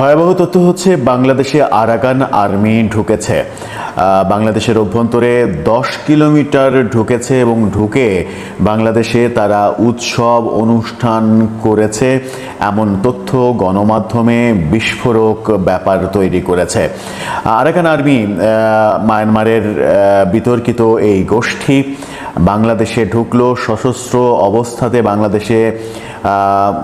ভয়াবহ তথ্য হচ্ছে বাংলাদেশে আরাকান আর্মি ঢুকেছে। বাংলাদেশের অভ্যন্তরে দশ কিলোমিটার ঢুকেছে এবং ঢুকে বাংলাদেশে তারা উৎসব অনুষ্ঠান করেছে। এমন তথ্য গণমাধ্যমে বিস্ফোরক ব্যাপার তৈরি করেছে। আরাকান আর্মি মায়ানমারের বিতর্কিত এই গোষ্ঠী বাংলাদেশে ঢুকলো, সশস্ত্র অবস্থাতে বাংলাদেশে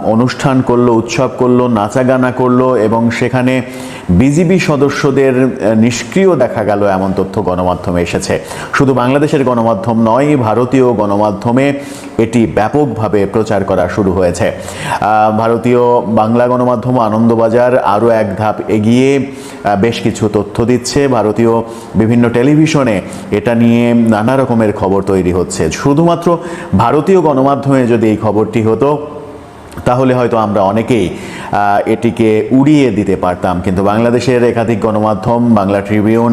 অনুষ্ঠান করল, উৎসব করল, নাচাগানা করল এবং সেখানে বিজিবি সদস্যদের নিষ্ক্রিয় দেখা গেল এমন তথ্য গণমাধ্যমে এসেছে। শুধু বাংলাদেশের গণমাধ্যম নয়, ভারতীয় গণমাধ্যমে এটি ব্যাপকভাবে প্রচার করা শুরু হয়েছে। ভারতীয় বাংলা গণমাধ্যম আনন্দবাজার আরও এক ধাপ এগিয়ে বেশ কিছু তথ্য দিচ্ছে। ভারতীয় বিভিন্ন টেলিভিশনে এটা নিয়ে নানা রকমের খবর তৈরি হচ্ছে। শুধুমাত্র ভারতীয় গণমাধ্যমে যদি এই খবরটি হতো তাহলে হয়তো আমরা অনেকেই এটিকে উড়িয়ে দিতে পারতাম। কিন্তু বাংলাদেশের একাধিক গণমাধ্যম, বাংলা ট্রিবিউন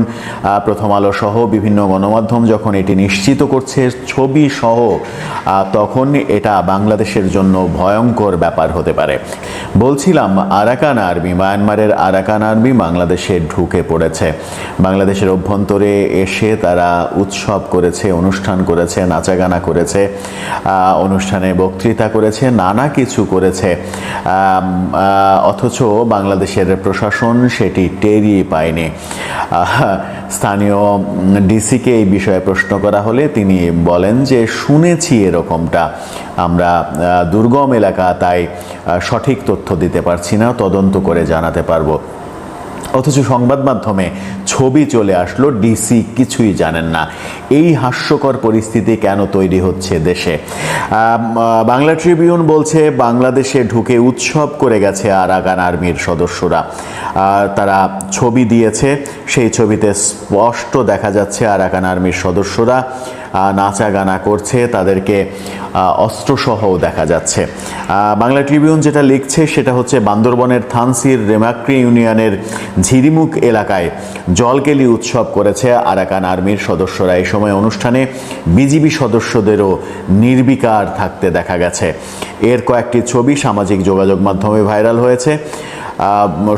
প্রথম আলো সহ বিভিন্ন গণমাধ্যম যখন এটি নিশ্চিত করছে, ছবি সহ তখন এটা বাংলাদেশের জন্য ভয়ঙ্কর ব্যাপার হতে পারে। বলছিলাম, আরাকান আর্মি, মায়ানমারের আরাকান আর্মি বাংলাদেশে ঢুকে পড়েছে। বাংলাদেশের অভ্যন্তরে এসে তারা উৎসব করেছে, অনুষ্ঠান করেছে, নাচাগানা করেছে অনুষ্ঠানে বক্তৃতা করেছে, নানা কিছু করেছে। অথচ বাংলাদেশের প্রশাসন সেটি টেরিয়ে পায়নি। স্থানীয় ডিসিকে এই বিষয়ে প্রশ্ন করা হলে তিনি বলেন যে, শুনেছি এরকমটা। আমরা দুর্গম এলাকা, তাই সঠিক তথ্য দিতে পারছি না, তদন্ত করে জানাতে পারব। অথচ সংবাদ মাধ্যমে ছবি চলে আসলো ডিসি কিছুই জানেন না। এই হাস্যকর পরিস্থিতি কেন তৈরি হচ্ছে দেশে? বাংলা ট্রিবিউন বলছে, বাংলাদেশে ঢুকে উৎসব করে গেছে আরাকান আর্মির সদস্যরা। তারা ছবি দিয়েছে, সেই ছবিতে স্পষ্ট দেখা যাচ্ছে আরাকান আর্মির সদস্যরা। নাচা গানা করছে, তাদেরকে অস্ত্রসহও দেখা যাচ্ছে। বাংলা ট্রিবিউন যেটা লিখছে সেটা হচ্ছে বান্দরবনের থানসির রেমাক্রি ইউনিয়নের ঝিরিমুখ এলাকায় জলকেলি উৎসব করেছে আরাকান আর্মির সদস্যরা। এই সময় অনুষ্ঠানে বিজিবি সদস্যদেরও নির্বিকার থাকতে দেখা গেছে। এর কয়েকটি ছবি সামাজিক যোগাযোগ মাধ্যমে ভাইরাল হয়েছে।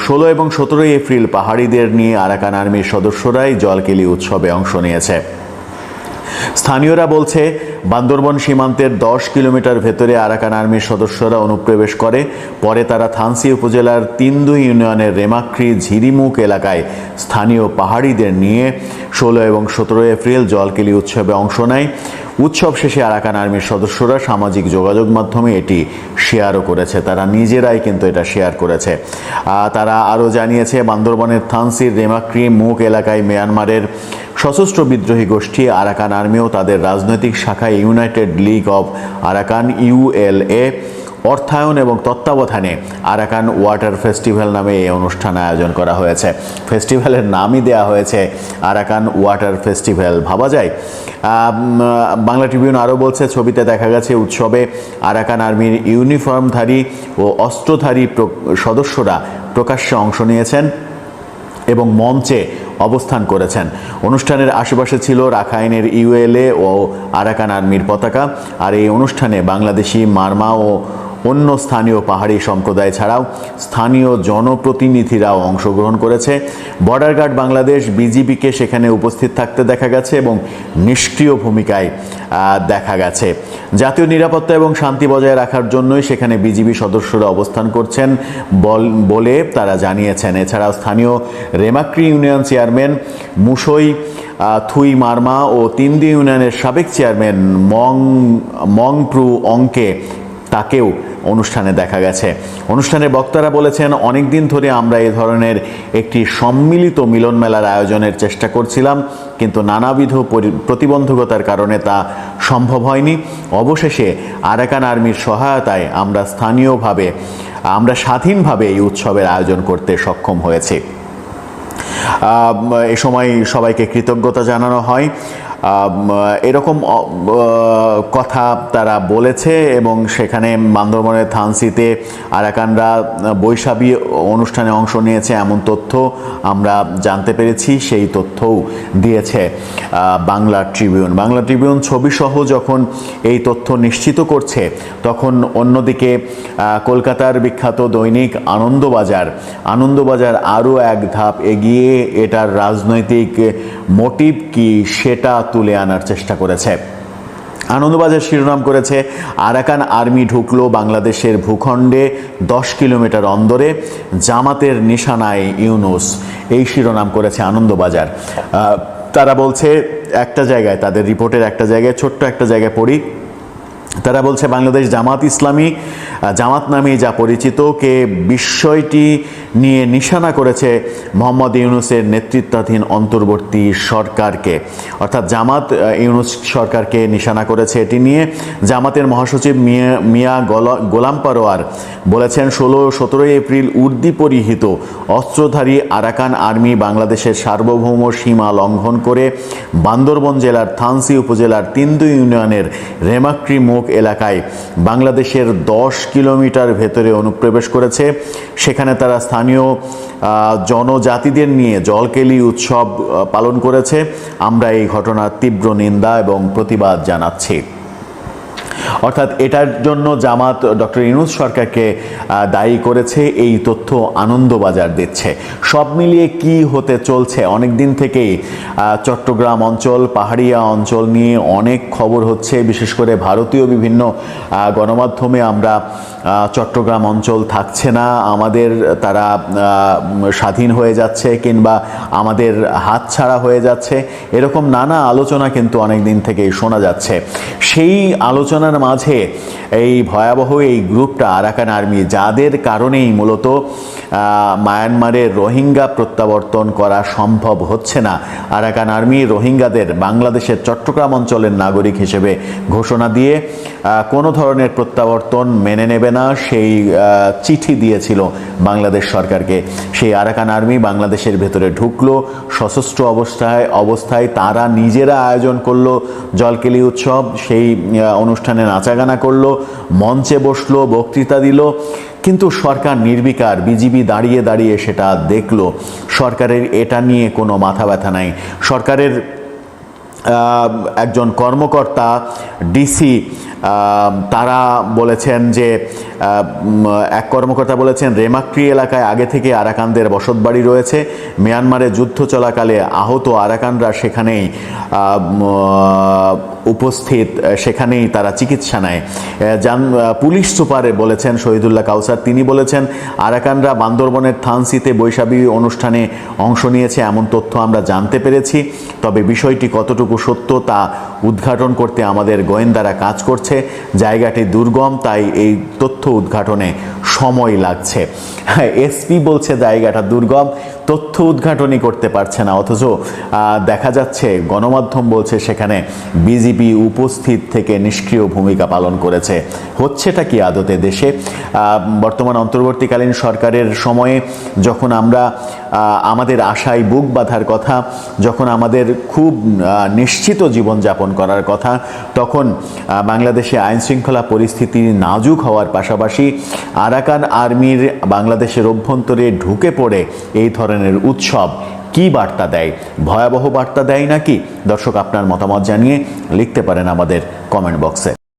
ষোলো এবং সতেরোই এপ্রিল পাহাড়িদের নিয়ে আরাকান আর্মির সদস্যরাই জলকেলি উৎসবে অংশ নিয়েছে। স্থানীয়রা বলছে, বান্দরবন সীমান্তের দশ কিলোমিটার ভেতরে আরাকান আর্মির সদস্যরা অনুপ্রবেশ করে। পরে তারা থানসি উপজেলার তিন্দু ইউনিয়নের রেমাক্রি ঝিরিমুখ এলাকায় স্থানীয় পাহাড়িদের নিয়ে ষোলো এবং সতেরো এপ্রিল জলকেলি উৎসবে অংশ নেয়। উৎসব শেষে আরাকান আর্মির সদস্যরা সামাজিক যোগাযোগ মাধ্যমে এটি শেয়ারও করেছে। তারা নিজেরাই কিন্তু এটা শেয়ার করেছে। তারা আরও জানিয়েছে, বান্দরবনের থানসির রেমাক্রি মুখ এলাকায় মিয়ানমারের সশস্ত্র বিদ্রোহী গোষ্ঠী আরাকান আর্মিও তাদের রাজনৈতিক শাখায় United League of Arakan ULA অর্থায়ন এবং তত্ত্বাবধানে আরাকান ওয়াটার ফেস্টিভ্যাল নামে এই অনুষ্ঠান আয়োজন করা হয়েছে। ফেস্টিভ্যালের নামই দেওয়া হয়েছে আরাকান ওয়াটার ফেস্টিভ্যাল। ভাবা যায় বাংলা ট্রিবিউন আরও বলছে, ছবিতে দেখা গেছে উৎসবে আরাকান আর্মির ইউনিফর্মধারী ও অস্ত্রধারী সদস্যরা প্রকাশ্যে অংশ নিয়েছেন এবং মঞ্চে অবস্থান করেছেন। অনুষ্ঠানের আশেপাশে ছিল রাখাইনের ইউএলএ ও আরাকান আর্মির পতাকা। আর এই অনুষ্ঠানে বাংলাদেশি মার্মা ও অন্য স্থানীয় পাহাড়ি সম্প্রদায় ছাড়াও স্থানীয় জনপ্রতিনিধিরাও অংশগ্রহণ করেছে। বর্ডার গার্ড বাংলাদেশ বিজিবিকে সেখানে উপস্থিত থাকতে দেখা গেছে এবং নিষ্ক্রিয় ভূমিকায় দেখা গেছে। জাতীয় নিরাপত্তা এবং শান্তি বজায় রাখার জন্যই সেখানে বিজিবি সদস্যরা অবস্থান করছেন বল- তারা জানিয়েছেন। এছাড়াও স্থানীয় রেমাক্রি ইউনিয়ন চেয়ারম্যান মুসই থুই মারমা ও তিনদি ইউনিয়নের সাবেক চেয়ারম্যান মং, মংপ্রু অঙ্কে তাকেও অনুষ্ঠানে দেখা গেছে। অনুষ্ঠানে বক্তারা বলেছেন অনেক দিন ধরে আমরা এ ধরনের একটি সম্মিলিত মিলন মেলার আয়োজনের চেষ্টা করছিলাম, কিন্তু নানাবিধ পরি- প্রতিবন্ধকতার কারণে তা সম্ভব হয়নি। অবশেষে আরাকান আর্মির সহায়তায় আমরা স্থানীয়ভাবে, আমরা স্বাধীনভাবে এই উৎসবের আয়োজন করতে সক্ষম হয়েছি। এ সময় সবাইকে কৃতজ্ঞতা জানানো হয়। এরকম কথা তারা বলেছে এবং সেখানে বান্দরবনের থানসিতে আরাকানরা বৈশাখী অনুষ্ঠানে অংশ নিয়েছে। এমন তথ্য আমরা জানতে পেরেছি, সেই তথ্যও দিয়েছে বাংলা ট্রিবিউন। বাংলা ট্রিবিউন ছবিসহ যখন এই তথ্য নিশ্চিত করছে, তখন অন্যদিকে কলকাতার বিখ্যাত দৈনিক আনন্দবাজার আনন্দবাজার আরও এক ধাপ এগিয়ে এটার রাজনৈতিক মোটিভ কি সেটা তুলে আনার চেষ্টা করেছে। আনন্দবাজার শিরোনাম করেছে, আরাকান আর্মি ঢুকলো বাংলাদেশের ভূখণ্ডে দশ কিলোমিটার অন্দরে, জামাতের নিশানায় ইউনুস। এই শিরোনাম করেছে আনন্দবাজার। তারা বলছে, একটা জায়গায়, তাদের রিপোর্টের একটা জায়গায়, ছোট্ট একটা জায়গায় পড়ি তারা বলছে, বাংলাদেশ জামাত ইসলামী জামাত নামেই যা পরিচিত, কে বিষয়টি নিয়ে নিশানা করেছে মোহাম্মদ ইউনুসের নেতৃত্বাধীন অন্তর্বর্তী সরকারকে। অর্থাৎ জামাত ইউনুস সরকারকে নিশানা করেছে এটি নিয়ে। জামাতের মহাসচিব মিয়া মিয়া গলা- গোলাম পারোয়ার বলেছেন, ষোলো, সতেরোই এপ্রিল উর্দি পরিহিত অস্ত্রধারী আরাকান আর্মি বাংলাদেশের সার্বভৌম সীমা লঙ্ঘন করে বান্দরবন জেলার থানসি উপজেলার তিন্দু ইউনিয়নের রেমাক্রি মুখ এলাকায় বাংলাদেশের দশ কিলোমিটার ভেতরে অনুপ্রবেশ করেছে। সেখানে তারা স্থানীয় জনজাতিদের নিয়ে জলকেলি উৎসব পালন করেছে। আমরা এই ঘটনার তীব্র নিন্দা এবং প্রতিবাদ জানাচ্ছি। অর্থাৎ এটার জন্য জামাত ডক্টর ইনুস সরকারকে দায়ী করেছে, এই তথ্য আনন্দবাজার দিচ্ছে। সব মিলিয়ে কি হতে চলছে? অনেক দিন থেকেই চট্টগ্রাম অঞ্চল, পাহাড়িয়া অঞ্চল নিয়ে অনেক খবর হচ্ছে, বিশেষ করে ভারতীয় বিভিন্ন গণমাধ্যমে আমরা চট্টগ্রাম অঞ্চল থাকছে না, আমাদের তারা স্বাধীন হয়ে যাচ্ছে কিংবা আমাদের হাতছাড়া হয়ে যাচ্ছে, এরকম নানা আলোচনা কিন্তু অনেক দিন থেকেই শোনা যাচ্ছে। সেই আলোচনার মাঝে এই ভয়াবহ এই গ্রুপটা আরাকান আর্মি, যাদের কারণেই মূলত মায়ানমারের রোহিঙ্গা প্রত্যাবর্তন করা সম্ভব হচ্ছে না, আরাকান আর্মি রোহিঙ্গাদের বাংলাদেশের চট্টগ্রাম অঞ্চলের নাগরিক হিসেবে ঘোষণা দিয়ে কোনো ধরনের প্রত্যাবর্তন মেনে নেবে না সেই চিঠি দিয়েছিল বাংলাদেশ সরকারকে। সেই আরাকান আর্মি বাংলাদেশের ভেতরে ঢুকলো, সশস্ত্র অবস্থায় অবস্থায় তারা নিজেরা আয়োজন করল, জলকেলি উৎসব, সেই অনুষ্ঠানে নাচাগানা করল, মঞ্চে বসল, বক্তৃতা দিল। কিন্তু সরকার নির্বিকার, বিজিবি দাঁড়িয়ে দাঁড়িয়ে সেটা দেখল। সরকারের এটা নিয়ে কোনো মাথা ব্যথা নাই। সরকারের একজন কর্মকর্তা ডিসি তারা বলেছেন যে এক কর্মকর্তা বলেছেন রেমাক্রি এলাকায় আগে থেকে আরাকানদের বসতবাড়ি রয়েছে। মিয়ানমারে যুদ্ধ চলাকালে আহত আরাকানরা সেখানেই উপস্থিত সেখানেই তারা চিকিৎসা নেয়। আহ, পুলিশ সুপারে বলেছেন শহীদুল্লাহ কাউসার তিনি বলেছেন আরাকানরা বান্দরবনের থানসিতে বৈশাখী অনুষ্ঠানে অংশ নিয়েছে এমন তথ্য আমরা জানতে পেরেছি। তবে বিষয়টি কতটুকু সত্য তা উদ্ঘাটন করতে আমাদের গোয়েন্দারা কাজ করছে। জায়গাটি দুর্গম, তাই এই তথ্য উদ্ঘাটনে সময় লাগছে। এসপি বলছে জায়গাটা দুর্গম। তথ্য উদ্ঘাটনই করতে পারছে না। অথচ দেখা যাচ্ছে, গণমাধ্যম বলছে সেখানে বিজেপি উপস্থিত থেকে নিষ্ক্রিয় ভূমিকা পালন করেছে। হচ্ছেটা কি আদতে দেশে? বর্তমান অন্তর্বর্তীকালীন সরকারের সময়ে যখন আমরা আমাদের আশায় বুক বাঁধার কথা, যখন আমাদের খুব নিশ্চিত জীবনযাপন করার কথা, তখন বাংলাদেশে আইন শৃঙ্খলা পরিস্থিতি নাজুক হওয়ার পাশাপাশি আরাকান আর্মির বাংলাদেশের অভ্যন্তরে ঢুকে পড়ে এই ধরনের উৎসব কি বার্তা দেয়? ভয়াবহ বার্তা দেয় নাকি? দর্শক, আপনার মতামত জানিয়ে লিখতে পারেন আমাদের কমেন্ট বক্সে